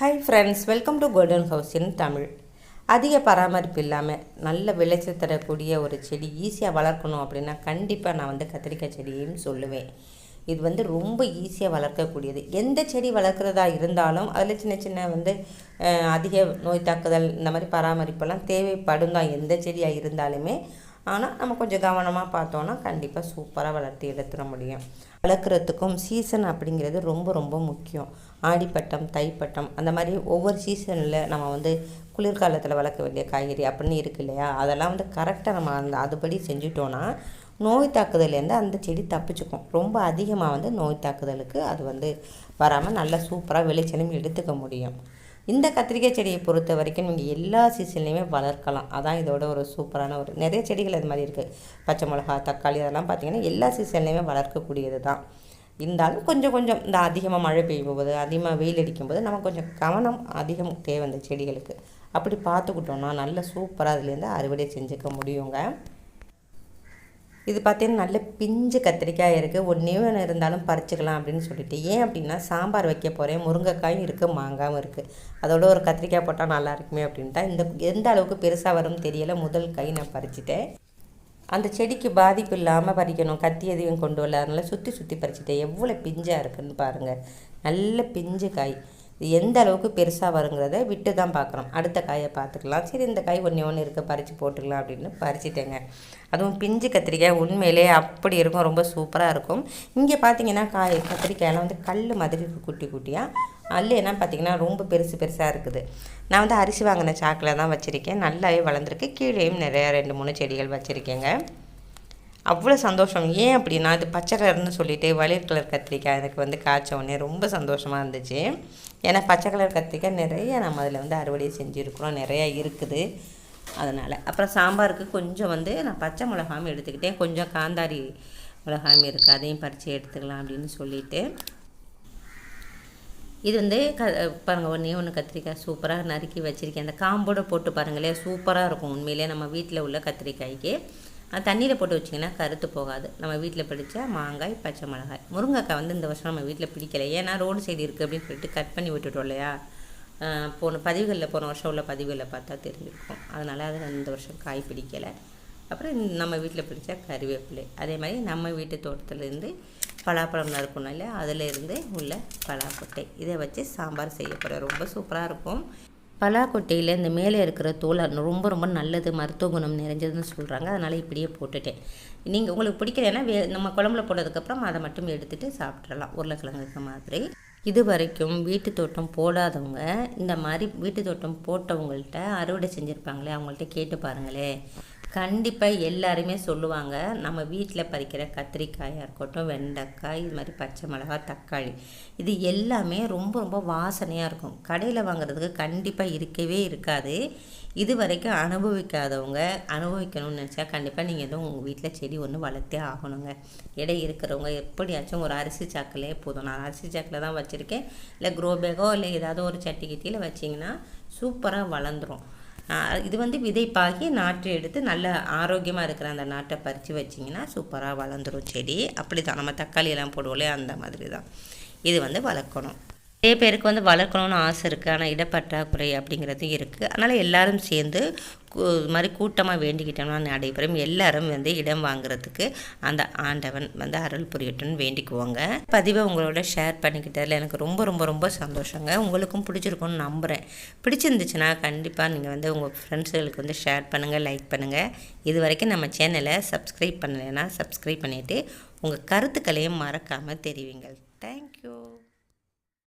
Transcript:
Hi friends welcome to golden house in Tamil அதிக பராமரிப்பு இல்லாமல் நல்ல விளைச்சல் தரக்கூடிய ஒரு செடி ஈஸியாக வளர்க்கணும் அப்படின்னா கண்டிப்பாக நான் வந்து கத்திரிக்காய் செடியையும் சொல்லுவேன். இது வந்து ரொம்ப ஈஸியாக வளர்க்கக்கூடியது. எந்த செடி வளர்க்குறதா இருந்தாலும் அதில் சின்ன சின்ன வந்து அதிக நோய் தாக்குதல் இந்த மாதிரி பராமரிப்பெல்லாம் தேவைப்படும் தான் எந்த செடியாக இருந்தாலுமே ஆனால் நம்ம கொஞ்சம் கவனமாக பார்த்தோன்னா கண்டிப்பாக சூப்பராக வளர்த்து எடுத்துட முடியும். வளர்க்குறதுக்கும் சீசன் அப்படிங்கிறது ரொம்ப ரொம்ப முக்கியம். ஆடிப்பட்டம் தைப்பட்டம் அந்த மாதிரி ஒவ்வொரு சீசனில் நம்ம வந்து குளிர்காலத்தில் வளர்க்க வேண்டிய காய்கறி அப்படின்னு இருக்கு இல்லையா? அதெல்லாம் வந்து கரெக்டாக நம்ம அந்த அதுபடி செஞ்சுட்டோன்னா நோய் தாக்குதலேருந்து அந்த செடி தப்பிச்சுக்கும். ரொம்ப அதிகமாக வந்து நோய் தாக்குதலுக்கு அது வந்து வராமல் நல்லா சூப்பராக விளைச்சலும் எடுத்துக்க முடியும். இந்த கத்திரிக்காய் செடியை பொறுத்த வரைக்கும் நீங்கள் எல்லா சீசன்லேயுமே வளர்க்கலாம். அதான் இதோட ஒரு சூப்பரான ஒரு நிறைய செடிகள் அது மாதிரி இருக்குது பச்சை மிளகா தக்காளி அதெல்லாம் பார்த்திங்கன்னா எல்லா சீசன்லேயுமே வளர்க்கக்கூடியது தான் இருந்தாலும் கொஞ்சம் கொஞ்சம் இந்த அதிகமாக மழை பெய்யும் போது அதிகமாக வெயில் அடிக்கும்போது நம்ம கொஞ்சம் கவனம் அதிகம் தேவை இந்த செடிகளுக்கு. அப்படி பார்த்துக்கிட்டோன்னா நல்ல சூப்பராக அதுலேருந்து அறுவடை செஞ்சுக்க முடியுங்க. இது பார்த்தீங்கன்னா நல்ல பிஞ்சு கத்திரிக்காய் இருக்குது ஒன்றே ஒன்று இருந்தாலும் பறிச்சுக்கலாம் அப்படின்னு சொல்லிட்டு. ஏன் அப்படின்னா சாம்பார் வைக்க போகிறேன் முருங்கைக்காயும் இருக்குது மாங்காயும் இருக்குது அதோட ஒரு கத்திரிக்காய் போட்டால் நல்லா இருக்குமே அப்படின்ட்டா இந்த எந்த அளவுக்கு பெருசாக வரும்னு தெரியலை. முதல் கை நான் பறிச்சிட்டேன். அந்த செடிக்கு பாதிப்பு இல்லாமல் பறிக்கணும். கத்தி எதையும் கொண்டு வரல. அதனால் சுற்றி சுற்றி பறிச்சிட்டேன். எவ்வளோ பிஞ்சாக இருக்குதுன்னு பாருங்கள் நல்ல பிஞ்சு காய். எந்த அளவுக்கு பெருசாக வருங்கிறத விட்டு தான் பார்க்குறோம் அடுத்த காயை பார்த்துக்கலாம். சரி இந்த காய் ஒன்று ஒன்று இருக்க பறித்து போட்டுக்கலாம் அப்படின்னு பறிச்சிட்டேங்க. அதுவும் பிஞ்சு கத்திரிக்காய் உண்மையிலே அப்படி இருக்கும் ரொம்ப சூப்பராக இருக்கும். இங்கே பார்த்தீங்கன்னா காய் கத்திரிக்காயெல்லாம் வந்து கல் மாதிரி இருக்குது குட்டி குட்டியாக அல்ல என்ன பார்த்தீங்கன்னா ரொம்ப பெருசு பெருசாக இருக்குது. நான் வந்து அரிசி வாங்கின சாக்கில் தான் வச்சுருக்கேன். நல்லாவே வளர்ந்துருக்கு. கீழேயும் நிறையா ரெண்டு மூணு செடிகள் வச்சுருக்கேங்க. அவ்வளோ சந்தோஷம். ஏன் அப்படின்னா இது பச்சை கலர்னு சொல்லிட்டு வளிர் கலர் கத்திரிக்காய் எனக்கு வந்து காய்ச்ச உடனே ரொம்ப சந்தோஷமாக இருந்துச்சு. ஏன்னா பச்சை கலர் கத்திரிக்காய் நிறைய நம்ம அதில் வந்து அறுவடை செஞ்சுருக்குறோம். நிறையா இருக்குது அதனால். அப்புறம் சாம்பாருக்கு கொஞ்சம் வந்து நான் பச்சை மிளகாயும் எடுத்துக்கிட்டேன். கொஞ்சம் காந்தாரி மிளகாயும் இருக்குது அதையும் பறித்து எடுத்துக்கலாம் அப்படின்னு சொல்லிவிட்டு இது வந்து க பாருங்கள் ஒன்றே ஒன்று கத்திரிக்காய் சூப்பராக நறுக்கி வச்சுருக்கேன். அந்த காம்போடு போட்டு பாருங்களேன் சூப்பராக இருக்கும். உண்மையிலே நம்ம வீட்டில் உள்ள கத்திரிக்காய்க்கு. தண்ணியில் போட்டு வச்சிங்கன்னா கருத்து போகாது. நம்ம வீட்டில் பிடிச்ச மாங்காய் பச்சை மிளகாய். முருங்கைக்காய் வந்து இந்த வருஷம் நம்ம வீட்டில் பிடிக்கல. ஏன்னா ரோடு சைடு இருக்குது அப்படின்னு சொல்லிட்டு கட் பண்ணி விட்டுட்டோம் இல்லையா? போன பதிவுகளில் போன வருஷம் உள்ள பதிவுகளில் பார்த்தா தெரிஞ்சிருக்கும். அதனால் அது இந்த வருஷம் காய் பிடிக்கலை. அப்புறம் நம்ம வீட்டில் பிடிச்ச கருவேப்பிலை அதே மாதிரி நம்ம வீட்டு தோட்டத்துலேருந்து பலாப்பழம் நறுக்கணும் இல்லையா? அதிலேருந்து உள்ள பலாக்கொட்டை. இதை வச்சு சாம்பார் செய்ய போகிறேன் ரொம்ப சூப்பராக இருக்கும். பலாக்கொட்டையில் இந்த மேலே இருக்கிற தோல் ரொம்ப ரொம்ப நல்லது மருத்துவ குணம் நிறைஞ்சதுன்னு சொல்கிறாங்க அதனால் இப்படியே போட்டுட்டேன். நீங்கள் உங்களுக்கு பிடிக்கலன்னா வே நம்ம குழம்புல போட்டதுக்கப்புறம் அதை மட்டும் எடுத்துகிட்டு சாப்பிட்றலாம் உருளைக்கிழங்குக்கு மாதிரி. இது வரைக்கும் வீட்டு தோட்டம் போடாதவங்க இந்த மாதிரி வீட்டு தோட்டம் போட்டவங்கள்ட்ட அறுவடை செஞ்சுருப்பாங்களே அவங்கள்ட்ட கேட்டு பாருங்களேன் கண்டிப்பாக எல்லாருமே சொல்லுவாங்க நம்ம வீட்டில் பறிக்கிற கத்திரிக்காயாக இருக்கட்டும் வெண்டைக்காய் இது மாதிரி பச்சை மிளகாய் தக்காளி இது எல்லாமே ரொம்ப ரொம்ப வாசனையாக இருக்கும். கடையில் வாங்குறதுக்கு கண்டிப்பாக இருக்கவே இருக்காது. இது வரைக்கும் அனுபவிக்காதவங்க அனுபவிக்கணும்னு நினச்சா கண்டிப்பாக நீங்கள் எதுவும் உங்கள் வீட்டில் செடி ஒன்று வளர்த்தே ஆகணுங்க. இடை இருக்கிறவங்க எப்படியாச்சும் ஒரு அரிசி சாக்கிலே போதும். நான் அரிசி சாக்கில் தான் வச்சுருக்கேன். இல்லை க்ரோ பேக்கோ இல்லை ஏதாவது ஒரு சட்டி கிட்டியில் வச்சிங்கன்னா சூப்பராக வளர்ந்துடும் இது வந்து விதைப்பாகி நாற்று எடுத்து நல்ல ஆரோக்கியமாக இருக்கிற அந்த நாட்டை பறித்து வச்சிங்கன்னா சூப்பராக வளர்ந்துடும் செடி. அப்படி தான் நம்ம தக்காளி எல்லாம் போடுவோம்லே அந்த மாதிரி தான் இது வந்து வளர்க்கணும். நிறைய பேருக்கு வந்து வளர்க்கணும்னு ஆசை இருக்குது ஆனால் இடப்பற்றாக்குறை அப்படிங்கிறது இருக்குது அதனால் எல்லோரும் சேர்ந்து இது மாதிரி கூட்டமாக வேண்டிக்கிட்டோம்னா நடைபெறும். எல்லாரும் வந்து இடம் வாங்குறதுக்கு அந்த ஆண்டவன் வந்து அருள் புரியட்டும்னு வேண்டிக்குவோங்க. பதிவை உங்களோட ஷேர் பண்ணிக்கிட்டதில் எனக்கு ரொம்ப ரொம்ப ரொம்ப சந்தோஷங்க. உங்களுக்கும் பிடிச்சிருக்கும்னு நம்புகிறேன் பிடிச்சிருந்துச்சுன்னா கண்டிப்பாக நீங்கள் வந்து உங்கள் ஃப்ரெண்ட்ஸுகளுக்கு வந்து ஷேர் பண்ணுங்கள் லைக் பண்ணுங்கள் இது வரைக்கும் நம்ம சேனலை சப்ஸ்கிரைப் பண்ணலைன்னா சப்ஸ்கிரைப் பண்ணிவிட்டு உங்கள் கருத்துக்களையும் மறக்காமல் தெரிவிங்கள். தேங்க்யூ